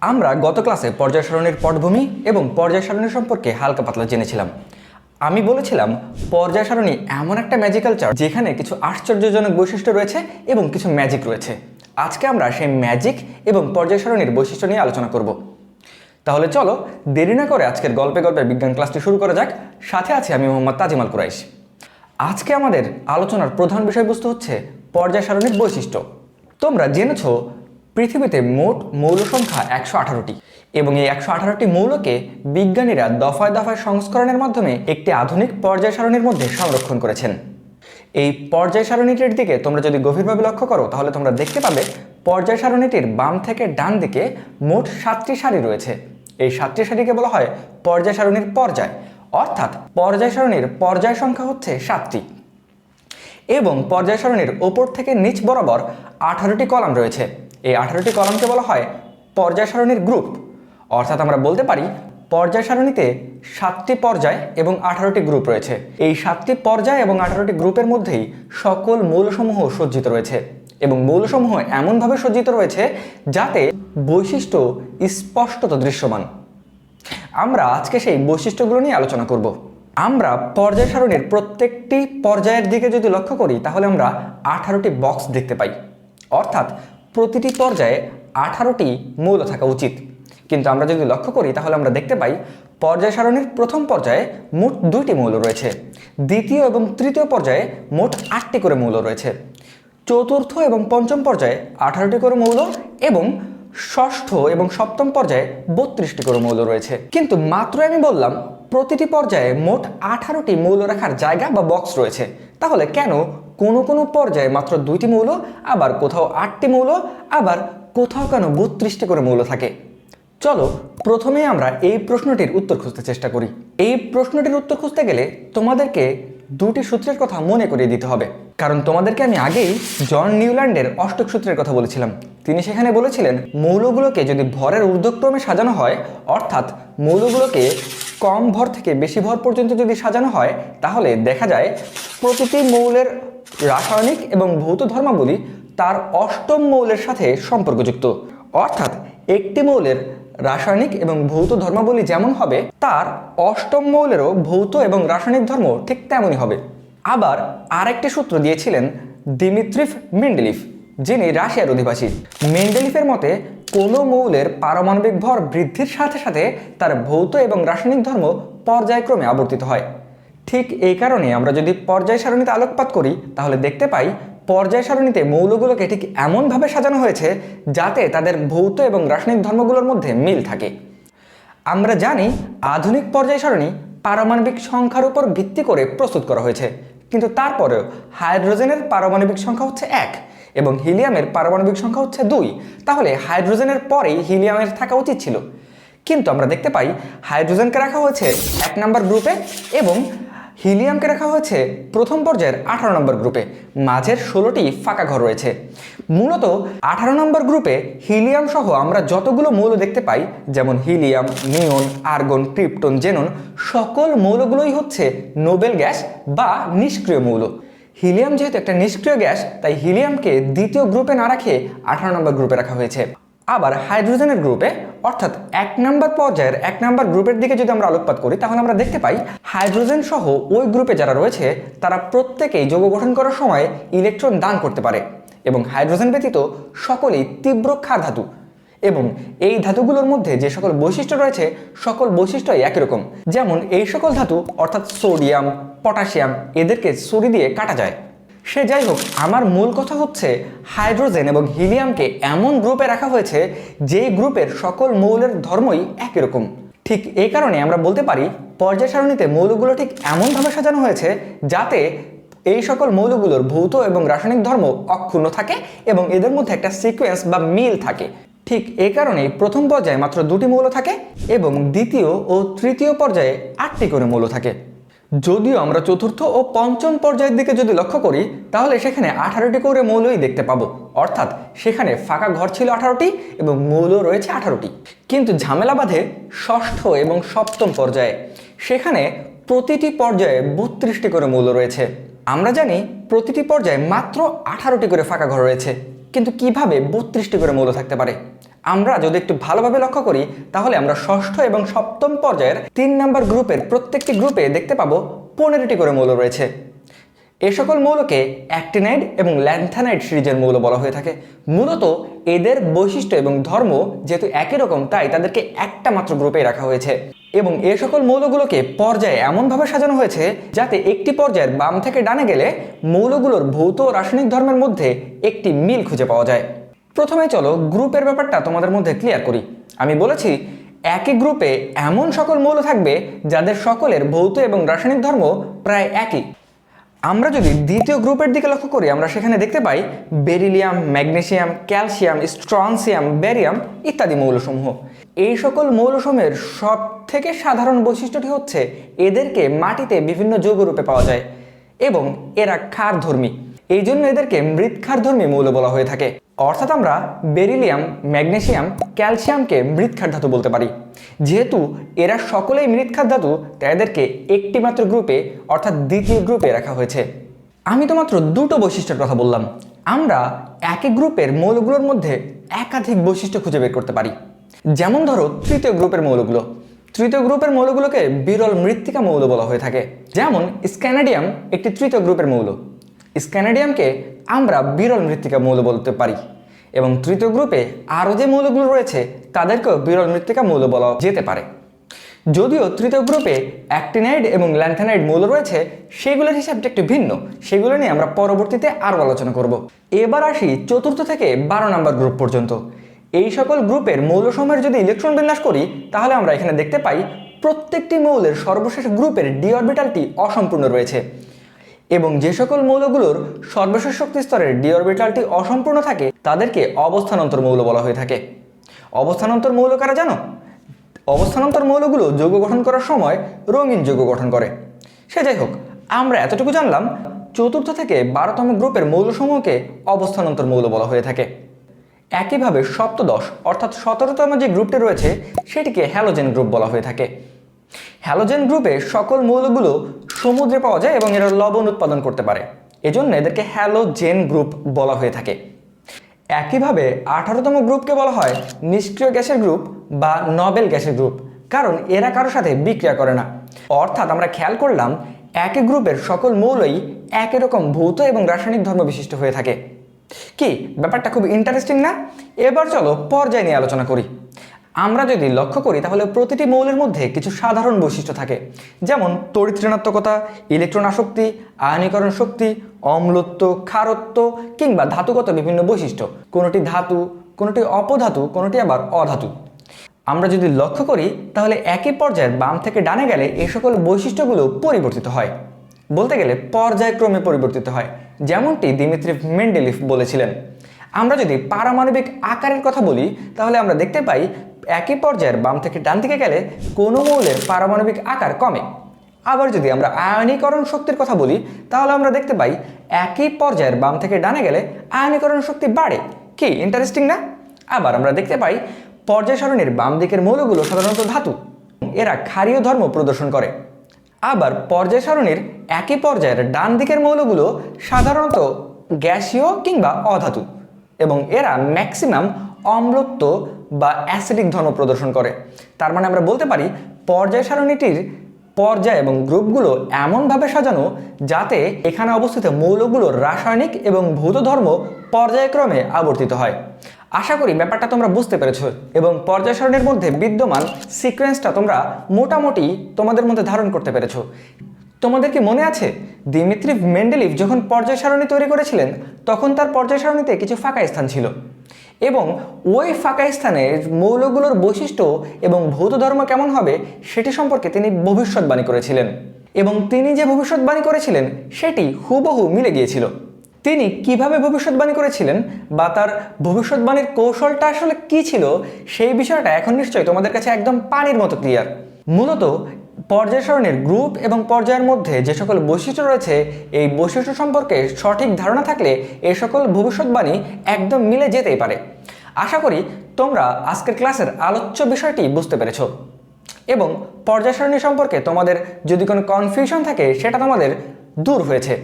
আমরা গত ক্লাসে পর্যায় সারণীর পটভূমি এবং পর্যায় সারণী সম্পর্কে হালকা পাতলা জেনেছিলাম। আমি বলেছিলাম, পর্যায় সারণী এমন একটা ম্যাজিক্যাল চার্ট যেখানে কিছু আশ্চর্যজনক বৈশিষ্ট্য রয়েছে এবং কিছু ম্যাজিক রয়েছে। আজকে আমরা সেই ম্যাজিক এবং পর্যায় সারণীর বৈশিষ্ট্য নিয়ে আলোচনা করব। তাহলে চলো, দেরি না করে আজকের গল্পে গল্পে বিজ্ঞান ক্লাসটি শুরু করা যাক। সাথে আছে আমি মোহাম্মদ তাজিমাল কুরাইশ। আজকে আমাদের আলোচনার প্রধান বিষয়বস্তু হচ্ছে পর্যায় সারণীর বৈশিষ্ট্য। তোমরা জেনেছ পৃথিবীতে মোট মৌল সংখ্যা একশো আঠারোটি এবং এই একশো আঠারোটি মৌলকে বিজ্ঞানীরা দফায় দফায় সংস্করণের মাধ্যমে একটি আধুনিক পর্যায় সারণীর মধ্যে সংরক্ষণ করেছেন। এই পর্যায় সারণীটির দিকে তোমরা যদি গভীরভাবে লক্ষ্য করো, তাহলে তোমরা দেখতে পাবে পর্যায় সারণীটির বাম থেকে ডান দিকে মোট সাতটি সারি রয়েছে। এই সাতটি সারিকে বলা হয় পর্যায় সারণীর পর্যায়। অর্থাৎ পর্যায় সারণীর পর্যায় সংখ্যা হচ্ছে সাতটি এবং পর্যায় সারণীর ওপর থেকে নিচ বরাবর আঠারোটি কলাম রয়েছে। এই আঠারোটি কলামকে বলা হয় পর্যায় সারণীর গ্রুপ অর্থাৎ আমরা বলতে পারি পর্যায় সারণীতে সাতটি পর্যায় এবং আঠারোটি গ্রুপ রয়েছে। এই সাতটি পর্যায় এবং আঠারোটি গ্রুপের মধ্যেই সকল মৌলসমূহ সজ্জিত রয়েছে এবং মৌলসমূহ এমনভাবে সজ্জিত রয়েছে যাতে বৈশিষ্ট্য স্পষ্টত দৃশ্যমান। আমরা আজকে সেই বৈশিষ্ট্যগুলো নিয়ে আলোচনা করব। আমরা পর্যায় সারণীর প্রত্যেকটি পর্যায়ের দিকে যদি লক্ষ্য করি, তাহলে আমরা আঠারোটি বক্স দেখতে পাই। অর্থাৎ প্রতিটি পর্যায়ে আঠারোটি মৌল থাকা উচিত। কিন্তু আমরা যদি লক্ষ্য করি, তাহলে আমরা দেখতে পাই পর্যায় সারণীর প্রথম পর্যায়ে মোট দুইটি মৌল রয়েছে। দ্বিতীয় এবং তৃতীয় পর্যায়ে মোট আটটি করে মৌল রয়েছে। চতুর্থ এবং পঞ্চম পর্যায়ে আঠারোটি করে মৌল এবং ষষ্ঠ এবং সপ্তম পর্যায়ে বত্রিশটি করে মৌল রয়েছে। কিন্তু মাত্র আমি বললাম, প্রতিটি পর্যায়ে মোট আঠারোটি মৌল রাখার জায়গা বা বক্স রয়েছে। তাহলে কেন কোনো কোনো পর্যায়ে মাত্র দুইটি মৌল, আবার কোথাও আটটি মৌল, আবার কোথাও কেন বত্রিশটি করে মৌল থাকে। চলো প্রথমে আমরা এই প্রশ্নটির উত্তর খুঁজতে চেষ্টা করি। এই প্রশ্নটির উত্তর খুঁজতে গেলে তোমাদেরকে দুটি সূত্রের কথা মনে করিয়ে দিতে হবে। কারণ তোমাদেরকে আমি আগেই জন নিউল্যান্ডের অষ্টক সূত্রের কথা বলেছিলাম। তিনি সেখানে বলেছিলেন, মৌলগুলোকে যদি ভরের ঊর্ধ্বক্রমে সাজানো হয়, অর্থাৎ মৌলগুলোকে কম ভর থেকে বেশি ভর পর্যন্ত যদি সাজানো হয়, তাহলে দেখা যায় প্রতিটি মৌলের রাসায়নিক এবং ভৌত ধর্মাবলী তার অষ্টম মৌলের সাথে সম্পর্কযুক্ত। অর্থাৎ একটি মৌলের রাসায়নিক এবং ভৌত ধর্মাবলী যেমন হবে, তার অষ্টম মৌলেরও ভৌত এবং রাসায়নিক ধর্ম ঠিক তেমনই হবে। আবার আরেকটি সূত্র দিয়েছিলেন দিমিত্রিফ মেন্ডেলিফ, যিনি রাশিয়ার অধিবাসী। মেন্ডেলিফের মতে কোনো মৌলের পারমাণবিক ভর বৃদ্ধির সাথে সাথে তার ভৌত এবং রাসায়নিক ধর্ম পর্যায়ক্রমে আবর্তিত হয়। ঠিক এই কারণে আমরা যদি পর্যায় সারণীতে আলোকপাত করি, তাহলে দেখতে পাই পর্যায় সারণীতে মৌলগুলোকে ঠিক এমনভাবে সাজানো হয়েছে যাতে তাদের ভৌত এবং রাসায়নিক ধর্মগুলোর মধ্যে মিল থাকে। আমরা জানি আধুনিক পর্যায় সারণী পারমাণবিক সংখ্যার উপর ভিত্তি করে প্রস্তুত করা হয়েছে, কিন্তু তারপরেও হাইড্রোজেনের পারমাণবিক সংখ্যা হচ্ছে এক। এবং হিলিয়ামের পারমাণবিক সংখ্যা হচ্ছে দুই, তাহলে হাইড্রোজেনের পরেই হিলিয়ামের থাকা উচিত ছিল। কিন্তু আমরা দেখতে পাই হাইড্রোজেনকে রাখা হয়েছে এক নম্বর গ্রুপে এবং হিলিয়ামকে রাখা হয়েছে প্রথম পর্যায়ের আঠারো নম্বর গ্রুপে। মাঝের ষোলোটি ফাঁকা ঘর রয়েছে। মূলত আঠারো নম্বর গ্রুপে হিলিয়াম সহ আমরা যতগুলো মৌল দেখতে পাই, যেমন helium, neon, argon, krypton, xenon, সকল মৌলগুলোই হচ্ছে নোবেল গ্যাস বা নিষ্ক্রিয় মৌল। হিলিয়াম যেহেতু একটা নিষ্ক্রিয় গ্যাস, তাই হিলিয়ামকে দ্বিতীয় গ্রুপে না রাখে আঠারো নম্বর গ্রুপে রাখা হয়েছে। আবার হাইড্রোজেনের গ্রুপে, অর্থাৎ এক নম্বর পর্যায়ের এক নম্বর গ্রুপের দিকে যদি আমরা আলোকপাত করি, তাহলে আমরা দেখতে পাই হাইড্রোজেন সহ ওই গ্রুপে যারা রয়েছে, তারা প্রত্যেকেই যৌগ গঠন করার সময় ইলেকট্রন দান করতে পারে এবং হাইড্রোজেন ব্যতীত সকলেই তীব্র ক্ষার ধাতু এবং এই ধাতুগুলোর মধ্যে যে সকল বৈশিষ্ট্য রয়েছে, সকল বৈশিষ্ট্যই একই রকম। যেমন এই সকল ধাতু, অর্থাৎ সোডিয়াম, পটাশিয়াম, এদেরকে ছুরি দিয়ে কাটা যায়। সে যাই হোক, আমার মূল কথা হচ্ছে হাইড্রোজেন এবং হিলিয়ামকে এমন গ্রুপে রাখা হয়েছে, যেই গ্রুপের সকল মৌলের ধর্মই একই রকম। ঠিক এই কারণে আমরা বলতে পারি, পর্যায় সারণীতে মৌলগুলো ঠিক এমনভাবে সাজানো হয়েছে, যাতে এই সকল মৌলগুলোর ভৌত এবং রাসায়নিক ধর্ম অক্ষুণ্ণ থাকে এবং এদের মধ্যে একটা সিকোয়েন্স বা মিল থাকে। ঠিক এই কারণেই প্রথম পর্যায়ে মাত্র দুটি মৌল থাকে এবং দ্বিতীয় ও তৃতীয় পর্যায়ে আটটি করে মৌল থাকে। যদিও আমরা চতুর্থ ও পঞ্চম পর্যায়ের দিকে যদি লক্ষ্য করি, তাহলে সেখানে আঠারোটি করে মৌলই দেখতে পাবো। অর্থাৎ সেখানে ফাঁকা ঘর ছিল আঠারোটি এবং মৌল রয়েছে আঠারোটি। কিন্তু ঝামেলা বাঁধে ষষ্ঠ এবং সপ্তম পর্যায়ে। সেখানে প্রতিটি পর্যায়ে বত্রিশটি করে মৌল রয়েছে। আমরা জানি প্রতিটি পর্যায়ে মাত্র আঠারোটি করে ফাঁকা ঘর রয়েছে। কিন্তু কীভাবে বত্রিশটি করে মৌল থাকতে পারে? আমরা যদি একটু ভালোভাবে লক্ষ্য করি, তাহলে আমরা ষষ্ঠ এবং সপ্তম পর্যায়ের তিন নম্বর গ্রুপের প্রত্যেকটি গ্রুপে দেখতে পাবো পনেরোটি করে মৌল রয়েছে। এ সকল মৌলকে অ্যাক্টিনাইড এবং ল্যান্থানাইড সিরিজের মৌল বলা হয়ে থাকে। মূলত এদের বৈশিষ্ট্য এবং ধর্ম যেহেতু একই রকম, তাই তাদেরকে একটা মাত্র গ্রুপে রাখা হয়েছে। এবং এ সকল মৌলগুলোকে পর্যায়ে এমনভাবে সাজানো হয়েছে যাতে একটি পর্যায়ের বাম থেকে ডানে গেলে মৌলগুলোর ভৌত ও রাসায়নিক ধর্মের মধ্যে একটি মিল খুঁজে পাওয়া যায়। প্রথমে চলো গ্রুপের ব্যাপারটা তোমাদের মধ্যে ক্লিয়ার করি। আমি বলেছি, একই গ্রুপে এমন সকল মৌল থাকবে যাদের সকলের ভৌত এবং রাসায়নিক ধর্ম প্রায় একই। আমরা যদি দ্বিতীয় গ্রুপের দিকে লক্ষ্য করি, আমরা সেখানে দেখতে পাই beryllium magnesium calcium, strontium, barium ইত্যাদি মৌলসমূহ। এই সকল মৌলসমূহের সব থেকে সাধারণ বৈশিষ্ট্যটি হচ্ছে এদেরকে মাটিতে বিভিন্ন যৌগ রূপে পাওয়া যায় এবং এরা ক্ষারধর্মী। এই জন্য এদেরকে মৃৎক্ষারধর্মী মৌল বলা হয়ে থাকে। অর্থাৎ আমরা বেরিলিয়াম, ম্যাগনেসিয়াম, ক্যালসিয়ামকে মৃৎক্ষার ধাতু বলতে পারি। যেহেতু এরা সকলেই মৃৎক্ষার ধাতু, তাই এদেরকে একটি মাত্র গ্রুপে, অর্থাৎ দ্বিতীয় গ্রুপে রাখা হয়েছে। আমি তো মাত্র দুটো বৈশিষ্ট্যের কথা বললাম। আমরা একই গ্রুপের মৌলগুলোর মধ্যে একাধিক বৈশিষ্ট্য খুঁজে বের করতে পারি। যেমন ধরো, তৃতীয় গ্রুপের মৌলগুলো। তৃতীয় গ্রুপের মৌলগুলোকে বিরল মৃত্তিকা মৌল বলা হয়ে থাকে। যেমন, স্ক্যানাডিয়াম একটি তৃতীয় গ্রুপের মৌল। স্ক্যানাডিয়ামকে আমরা বিরল মৃত্তিকা মৌল বলতে পারি। এবং তৃতীয় গ্রুপে আরও যে মৌলগুলো রয়েছে, তাদেরকেও বিরল মৃত্তিকা মৌল বলা যেতে পারে। যদিও তৃতীয় গ্রুপে অ্যাক্টিনাইড এবং ল্যান্থানাইড মৌল রয়েছে, সেগুলোর হিসাবটা একটু ভিন্ন। সেগুলো নিয়ে আমরা পরবর্তীতে আরও আলোচনা করব। এবার আসি চতুর্থ থেকে বারো নম্বর গ্রুপ পর্যন্ত। এই সকল গ্রুপের মৌলসমূহের যদি ইলেকট্রন বিন্যাস করি, তাহলে আমরা এখানে দেখতে পাই প্রত্যেকটি মৌলের সর্বশেষ গ্রুপের ডি অরবিটালটি অসম্পূর্ণ রয়েছে। এবং যে সকল মৌলগুলোর সর্বশেষ শক্তি স্তরের ডি অরবিটালটি অসম্পূর্ণ থাকে, তাদেরকে অবস্থানান্তর মৌল বলা হয়ে থাকে। অবস্থানান্তর মৌল কারা জানো? অবস্থানান্তর মৌলগুলো যৌগ গঠন করার সময় রঙিন যৌগ গঠন করে। সে যাই হোক, আমরা এতটুকু জানলাম, চতুর্থ থেকে বারোতম গ্রুপের মৌলসমূহকে অবস্থানান্তর মৌল বলা হয়ে থাকে। একইভাবে সপ্তদশ, অর্থাৎ সতেরোতম যে গ্রুপটি রয়েছে, সেটিকে হ্যালোজেন গ্রুপ বলা হয়ে থাকে। হ্যালোজেন গ্রুপে সকল মৌলগুলো সমুদ্রে পাওয়া যায় এবং এরা লবণ উৎপাদন করতে পারে। এজন্য এদেরকে হ্যালোজেন গ্রুপ বলা হয়ে থাকে। একইভাবে আঠারোতম গ্রুপকে বলা হয় নিষ্ক্রিয় গ্যাসের গ্রুপ বা নবেল গ্যাসের গ্রুপ কারণ এরা কারোর সাথে বিক্রিয়া করে না। অর্থাৎ আমরা খেয়াল করলাম, একই গ্রুপের সকল মৌলই একই রকম ভৌত এবং রাসায়নিক ধর্ম বিশিষ্ট হয়ে থাকে। কি? ব্যাপারটা খুব ইন্টারেস্টিং না? এবার চলো পর্যায় নিয়ে আলোচনা করি। আমরা যদি লক্ষ্য করি, তাহলে প্রতিটি মৌলের মধ্যে কিছু সাধারণ বৈশিষ্ট্য থাকে। যেমন তড়িৎ ঋণাত্মকতা ইলেকট্রন আসক্তি আয়নীকরণ শক্তি, অম্লত্ব, ক্ষারত্ব কিংবা ধাতুগত বিভিন্ন বৈশিষ্ট্য। কোনোটি ধাতু, কোনোটি অপধাতু, কোনোটি আবার অধাতু। আমরা যদি লক্ষ্য করি, তাহলে একই পর্যায়ের বাম থেকে ডানে গেলে এই সকল বৈশিষ্ট্যগুলো পরিবর্তিত হয়। বলতে গেলে পর্যায়ক্রমে পরিবর্তিত হয়, যেমনটি দিমিত্রি মেন্ডেলিফ বলেছিলেন। আমরা যদি পারমাণবিক আকারের কথা বলি, তাহলে আমরা দেখতে পাই একই পর্যায়ের বাম থেকে ডান দিকে গেলে কোনো মৌলের পারমাণবিক আকার কমে। আবার যদি আমরা আয়নীকরণ শক্তির কথা বলি, তাহলে আমরা দেখতে পাই একই পর্যায়ের বাম থেকে ডানে গেলে আয়নীকরণ শক্তি বাড়ে। কি ইন্টারেস্টিং না? আবার আমরা দেখতে পাই পর্যায় সারণীর বাম দিকের মৌলগুলো সাধারণত ধাতু। এরা ক্ষারীয় ধর্ম প্রদর্শন করে। আবার পর্যায় সারণীর একই পর্যায়ের ডান দিকের মৌলগুলো সাধারণত গ্যাসীয় কিংবা অধাতু। এবং এরা ম্যাক্সিমাম অম্লত্ব বা অ্যাসিডিক ধর্ম প্রদর্শন করে। তার মানে আমরা বলতে পারি, পর্যায় সারণীটির পর্যায় এবং গ্রুপগুলো এমনভাবে সাজানো যাতে এখানে অবস্থিত মৌলগুলোর রাসায়নিক এবং ভৌত ধর্ম পর্যায়ক্রমে আবর্তিত হয়। আশা করি ব্যাপারটা তোমরা বুঝতে পেরেছ এবং পর্যায় সারণীর মধ্যে বিদ্যমান সিকোয়েন্সটা তোমরা মোটামুটি তোমাদের মধ্যে ধারণ করতে পেরেছ। তোমাদের কি মনে আছে দিমিত্রি মেন্ডেলিভ যখন পর্যায় সারণী তৈরি করেছিলেন, তখন তার পর্যায় সারণীতে কিছু ফাঁকা স্থান ছিল। এবং ওই ফাঁকা স্থানে মৌলগুলোর বৈশিষ্ট্য এবং ভৌত ধর্ম কেমন হবে সেটি সম্পর্কে তিনি ভবিষ্যৎবাণী করেছিলেন। এবং তিনি যে ভবিষ্যৎবাণী করেছিলেন, সেটি হুবহু মিলে গিয়েছিল। তিনি কীভাবে ভবিষ্যৎবাণী করেছিলেন বা তার ভবিষ্যৎবাণীর কৌশলটা আসলে কি ছিল, সেই বিষয়টা এখন নিশ্চয়ই তোমাদের কাছে একদম পানির মতো ক্লিয়ার মূলত পর্যায় সারণীর গ্রুপ এবং পর্যায়ের মধ্যে যে সকল বৈশিষ্ট্য রয়েছে, এই বৈশিষ্ট্য সম্পর্কে সঠিক ধারণা থাকলে এ সকল ভবিষ্যৎবাণী একদম মিলে যেতেই পারে। আশা করি তোমরা আজকের ক্লাসের আলোচ্য বিষয়টি বুঝতে পেরেছ। এবং পর্যায় সারণী সম্পর্কে তোমাদের যদি কোনো কনফিউশন থাকে, সেটা তোমাদের দূর হয়েছে।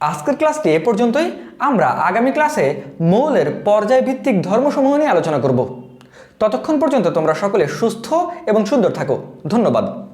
আজকের ক্লাসটি এ পর্যন্তই। আমরা আগামী ক্লাসে মৌলের পর্যায়ভিত্তিক ধর্মসমূহ নিয়ে আলোচনা করব। ততক্ষণ পর্যন্ত তোমরা সকলে সুস্থ এবং সুন্দর থাকো। ধন্যবাদ।